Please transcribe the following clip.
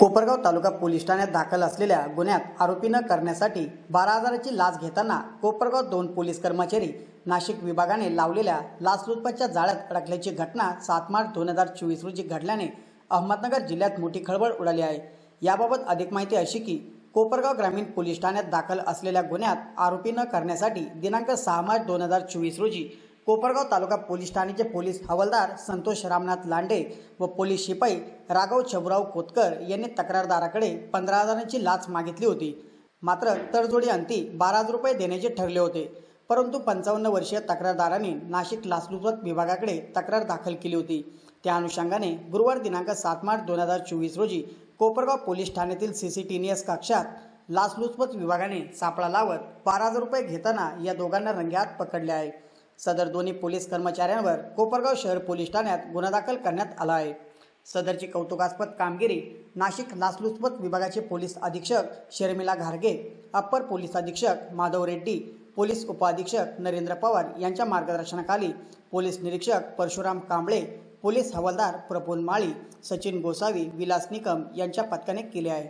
Kopargaon taluka police ठाण्यात दाखल असलेल्या गुन्ह्यात आरोपी न करण्यासाठी बारा हजाराची लाच घेताना कोपरगाव दोन पोलीस कर्मचारी नाशिक विभागाने लावलेल्या लाचलुचपतच्या जाळ्यात अडकल्याची घटना सात मार्च दोन हजार चोवीस रोजी घडल्याने अहमदनगर जिल्ह्यात मोठी खळबळ उडाली आहे. याबाबत अधिक माहिती अशी की कोपरगाव ग्रामीण पोलीस ठाण्यात दाखल असलेल्या गुन्ह्यात आरोपी न करण्यासाठी दिनांक सहा मार्च दोन हजार चोवीस रोजी कोपरगाव तालुका पोलीस ठाण्याचे पोलीस हवालदार संतोष रामनाथ लांडे व पोलीस शिपाई राघव छबराव कोतकर यांनी तक्रारदाराकडे पंधरा हजारांची लाच मागितली होती. मात्र तडजोडी अंती बारा हजार रुपये देण्याचे ठरले होते. परंतु पंचावन्न वर्षीय तक्रारदाराने नाशिक लाचलुचपत विभागाकडे तक्रार दाखल केली होती. त्या अनुषंगाने गुरुवार दिनांक सात मार्च दोन हजार चोवीस रोजी कोपरगाव पोलीस ठाण्यातील सी सी टी एस कक्षात लाचलुचपत विभागाने सापळा लावत बारा हजार रुपये घेताना या दोघांना रंग्यात पकडले आहे. सदर दोन्ही पोलीस कर्मचाऱ्यांवर कोपरगाव शहर पोलीस ठाण्यात गुन्हा दाखल करण्यात आला आहे. सदरची कौतुकास्पद कामगिरी नाशिक लाचलुचपत विभागाचे पोलीस अधीक्षक शर्मिला घारगे अप्पर पोलीस अधीक्षक माधव रेड्डी पोलीस उपअधीक्षक नरेंद्र पवार यांच्या मार्गदर्शनाखाली पोलीस निरीक्षक परशुराम कांबळे पोलीस हवालदार प्रफुल्ल माळी सचिन गोसावी विलास निकम यांच्या पथकाने केले आहे.